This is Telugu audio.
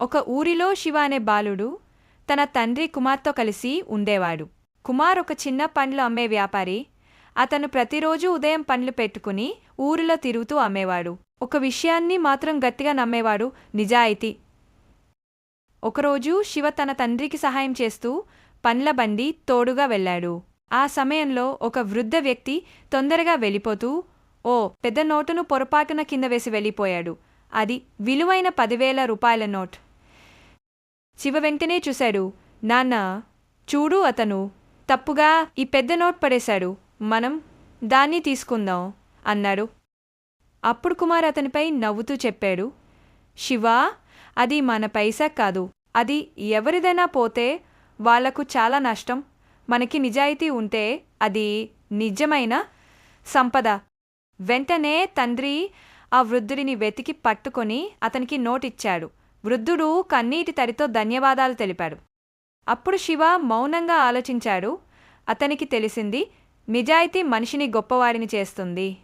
ఒక ఊరిలో శివ అనే బాలుడు తన తండ్రి కుమార్తో కలిసి ఉండేవాడు. కుమార్ ఒక చిన్న పండ్లు అమ్మే వ్యాపారి. అతను ప్రతిరోజు ఉదయం పండ్లు పెట్టుకుని ఊరిలో తిరుగుతూ అమ్మేవాడు. ఒక విషయాన్ని మాత్రం గట్టిగా నమ్మేవాడు నిజాయితీ. ఒకరోజు శివ తన తండ్రికి సహాయం చేస్తూ పండ్ల బండి తోడుగా వెళ్ళాడు. ఆ సమయంలో ఒక వృద్ధ వ్యక్తి తొందరగా వెళ్ళిపోతూ ఓ పెద్ద నోటును పొరపాటున కింద వేసి వెళ్ళిపోయాడు. అది విలువైన పదివేల రూపాయల నోట్. శివ వెంటనే చూశాడు. నాన్న చూడు అతను. తప్పుగా ఈ పెద్ద నోట్ పడేశాడు. మనం దాన్ని తీసుకుందాం అన్నాడు. అప్పుడు కుమార్ అతనిపై నవ్వుతూ చెప్పాడు. శివా అది మన పైసా కాదు. అది ఎవరిదైనా పోతే వాళ్ళకు చాలా నష్టం. మనకి నిజాయితీ ఉంటే అది నిజమైన సంపద. వెంటనే తండ్రి ఆ వృద్ధుడిని వెతికి పట్టుకొని అతనికి నోటిచ్చాడు. వృద్ధుడు కన్నీటి తరితో ధన్యవాదాలు తెలిపాడు. అప్పుడు శివ మౌనంగా ఆలోచించాడు. అతనికి తెలిసింది నిజాయితీ మనిషిని గొప్పవారిని చేస్తుంది.